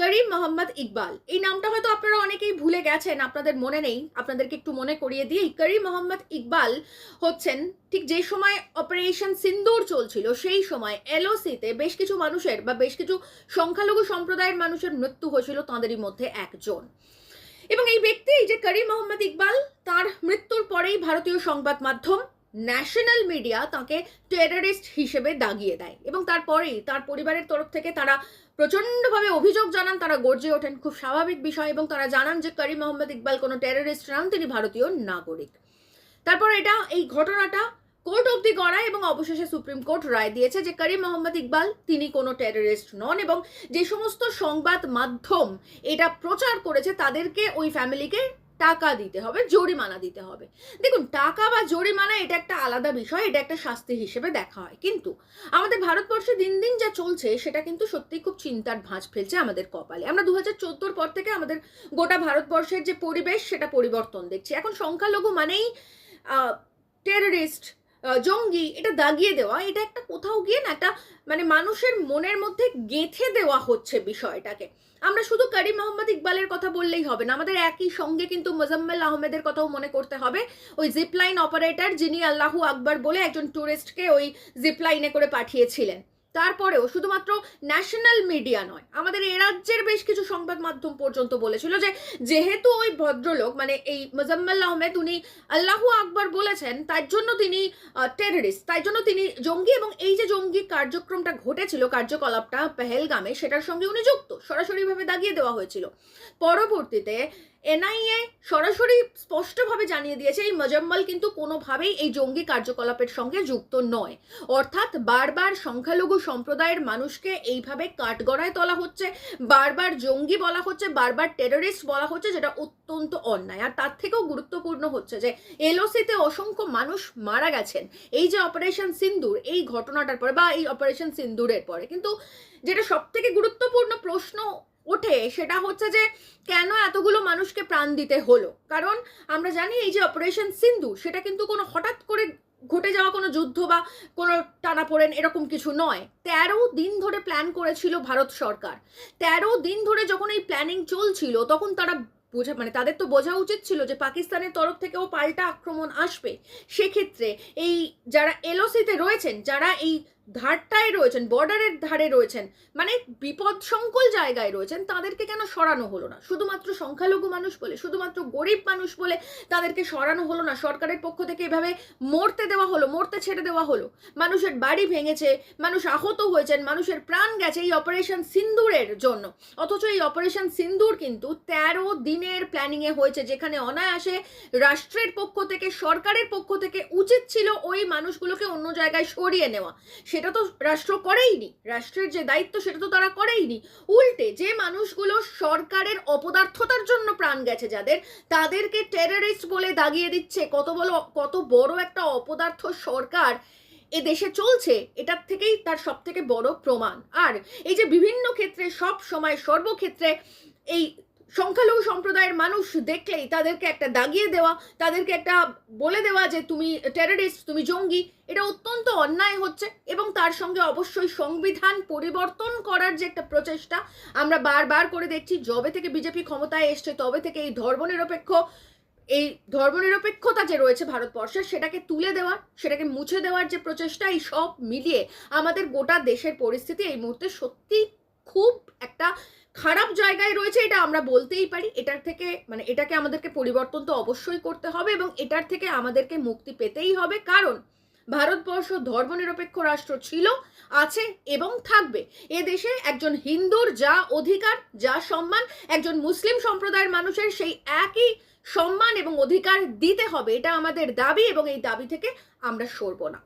করিম মোহাম্মদ ইকবাল। এই নামটা হয়তো আপনারা অনেকেই ভুলে গেছেন, আপনাদের মনে নেই। আপনাদেরকে একটু মনে করিয়ে দিই, করিম মোহাম্মদ ইকবাল হচ্ছেন ঠিক যে সময় অপারেশন সিন্দুর চলছিল, সেই সময় এলওসিতে বেশ কিছু মানুষের বা বেশ কিছু সংখ্যালঘু সম্প্রদায়ের মানুষের মৃত্যু হয়েছিল তাঁদেরই মধ্যে একজন। এবং এই ব্যক্তি যে করিম মোহাম্মদ ইকবাল, তার মৃত্যুর পরেই ভারতীয় সংবাদ মাধ্যম ন্যাশনাল মিডিয়া তাকে টেররিস্ট হিসেবে দাগিয়ে দেয় এবং তারপরেই তার পরিবারের তরফ থেকে তারা প্রচণ্ডভাবে অভিযোগ জানান, তারা গর্জে ওঠেন, খুব স্বাভাবিক বিষয় এবং তারা জানান যে করিম মোহাম্মদ ইকবাল কোনো টেররিস্ট নন, তিনি ভারতীয় নাগরিক। তারপর এটা, এই ঘটনাটা কোর্ট অবধি গড়ায় এবং অবশেষে সুপ্রিম কোর্ট রায় দিয়েছে যে করিম মোহাম্মদ ইকবাল তিনি কোনো টেররিস্ট নন এবং যে সমস্ত সংবাদ মাধ্যম এটা প্রচার করেছে তাদেরকে ওই ফ্যামিলিকে টাকা দিতে হবে, জরিমানা দিতে হবে। দেখুন, টাকা বা জরিমানা এটা একটা আলাদা বিষয়, এটা একটা শাস্তি হিসেবে দেখা হয়। কিন্তু আমাদের ভারতবর্ষে দিন দিন যা চলছে, সেটা কিন্তু সত্যি খুব চিন্তার ভাঁজ ফেলছে আমাদের কপালে। আমরা দু হাজার চোদ্দোর পর থেকে আমাদের গোটা ভারতবর্ষের যে পরিবেশ, সেটা পরিবর্তন দেখছি। এখন সংখ্যালঘু মানেই টেররিস্ট জঙ্গি, এটা দাগিয়ে দেওয়া, এটা একটা কোথাও গিয়ে না একটা মানে মানুষের মনের মধ্যে গেঁথে দেওয়া হচ্ছে বিষয়টাকে। আমরা শুধু করিম মোহাম্মদ ইকবালের কথা বললেই হবে না, আমাদের একই সঙ্গে কিন্তু মোজাম্মেল আহমেদের কথাও মনে করতে হবে। ওই জিপলাইন অপারেটর যিনি আল্লাহু আকবর বলে একজন ট্যুরিস্টকে ওই জিপলাইনে করে পাঠিয়েছিলেন। তারপরেও শুধুমাত্র ন্যাশনাল মিডিয়া নয়, আমাদের এ রাজ্যের বেশ কিছু সংবাদ মাধ্যম পর্যন্ত বলেছিল যে, যেহেতু ওই ভদ্রলোক মানে এই মোজাম্মেল আহমেদ, উনি আল্লাহু আকবর বলেছেন, তার জন্য তিনি টেররিস্ট তাই জন্য তিনি জঙ্গি এবং এই যে জঙ্গি কার্যক্রমটা ঘটেছিল, কার্যকলাপটা পেহেলগামে, সেটার সঙ্গে উনি যুক্ত, সরাসরিভাবে দাগিয়ে দেওয়া হয়েছিল। পরবর্তীতে এনআইএ সরাসরি স্পষ্টভাবে জানিয়ে দিয়েছে, এই মজম্মল কিন্তু কোনোভাবেই এই জঙ্গি কার্যকলাপের সঙ্গে যুক্ত নয়। অর্থাৎ বারবার সংখ্যালঘু সম্প্রদায়ের মানুষকে এইভাবে কাঠগড়ায় তোলা হচ্ছে, বারবার জঙ্গি বলা হচ্ছে, বারবার টেররিস্ট বলা হচ্ছে, যেটা অত্যন্ত অন্যায়। আর তার থেকেও গুরুত্বপূর্ণ হচ্ছে যে, এলওসিতে অসংখ্য মানুষ মারা গেছেন। এই যে অপারেশন সিন্দুর, এই ঘটনাটার পরে বা এই অপারেশন সিন্দুরের পরে, কিন্তু যেটা সব থেকে গুরুত্বপূর্ণ প্রশ্ন ওঠে। সেটা হচ্ছে যে, কেন এতগুলো মানুষকে প্রাণ দিতে হলো? কারণ আমরা জানি এই যে অপারেশন সিন্ধু, সেটা কিন্তু কোনো হঠাৎ করে ঘটে যাওয়া কোনো যুদ্ধ বা কোনো টানাপোড়েন এরকম কিছু নয়। তেরো দিন ধরে প্ল্যান করেছিল ভারত সরকার। তেরো দিন ধরে যখন এই প্ল্যানিং চলছিল, তখন তারা বোঝা মানে তাদের তো বোঝা উচিত ছিল যে পাকিস্তানের তরফ থেকেও পাল্টা আক্রমণ আসবে। সেক্ষেত্রে এই যারা এলওসিতে রয়েছেন, যারা এই ধারটায় রয়েছেন বর্ডারের ধারে রয়েছেন মানে বিপদ সংকুল জায়গায় রয়েছেন, তাদেরকে কেন সরানো হলো না? শুধুমাত্র সংখ্যালঘু মানুষ বলে, শুধুমাত্র গরিব মানুষ বলে তাদেরকে সরানো হলো না? সরকারের পক্ষ থেকে এভাবে মরতে দেওয়া হলো, মরতে ছেড়ে দেওয়া হলো? মানুষের বাড়ি ভেঙেছে, মানুষ আহত হয়েছেন, মানুষের প্রাণ গেছে এই অপারেশন সিন্দুরের জন্য। অথচ এই অপারেশন সিন্দুর কিন্তু তেরো দিনের প্ল্যানিংয়ে হয়েছে, যেখানে অনায়াসে রাষ্ট্রের পক্ষ থেকে, সরকারের পক্ষ থেকে উচিত ছিল ওই মানুষগুলোকে অন্য জায়গায় সরিয়ে নেওয়া। সেটা তো রাষ্ট্র করেইনি। রাষ্ট্রের যে দায়িত্ব সেটা তো তারা করেইনি। উল্টে যে মানুষগুলো সরকারের অপদার্থতার জন্য প্রাণ গেছে যাদের, তাদেরকে টেররিস্ট বলে দাগিয়ে দিচ্ছে। কত বড় কত বড় একটা অপদার্থ সরকার এ দেশে চলছে, এটার থেকেই তার সব থেকে বড় প্রমাণ। আর এই যে বিভিন্ন ক্ষেত্রে, সব সময় সর্বক্ষেত্রে এই সংখ্যালঘু সম্প্রদায়ের মানুষ দেখলেই তাদেরকে একটা দাগিয়ে দেওয়া, তাদেরকে একটা বলে দেওয়া যে তুমি টেররিস্ট তুমি জঙ্গি, এটা অত্যন্ত অন্যায় হচ্ছে এবং তার সঙ্গে অবশ্যই সংবিধান পরিবর্তন করার যে একটা প্রচেষ্টা, আমরা বারবার করে দেখছি যবে থেকে বিজেপি ক্ষমতায় এসছে, তবে থেকে এই ধর্মনিরপেক্ষ, এই ধর্মনিরপেক্ষতা যে রয়েছে ভারতবর্ষের, সেটাকে তুলে দেওয়ার, সেটাকে মুছে দেওয়ার যে প্রচেষ্টা, এই সব মিলিয়ে আমাদের গোটা দেশের পরিস্থিতি এই মুহূর্তে সত্যি খুব একটা খারাপ জায়গায় রয়েছে, এটা আমরা বলতেই পারি। এটার থেকে মানে এটাকে আমাদেরকে পরিবর্তন তো অবশ্যই করতে হবে এবং এটার থেকে আমাদেরকে মুক্তি পেতেই হবে। কারণ ভারতবর্ষ ধর্মনিরপেক্ষ রাষ্ট্র ছিল, আছে এবং থাকবে। এ দেশে একজন হিন্দুর যা অধিকার, যা সম্মান, একজন মুসলিম সম্প্রদায়ের মানুষের সেই একই সম্মান এবং অধিকার দিতে হবে। এটা আমাদের দাবি এবং এই দাবি থেকে আমরা সরব না।